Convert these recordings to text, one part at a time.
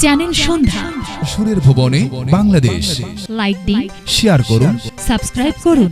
Channel সন্ধ্যা সুরের ভুবনে বাংলাদেশ। লাইক দিন শেয়ার করুন। সাবস্ক্রাইব করুন।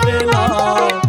পেলাম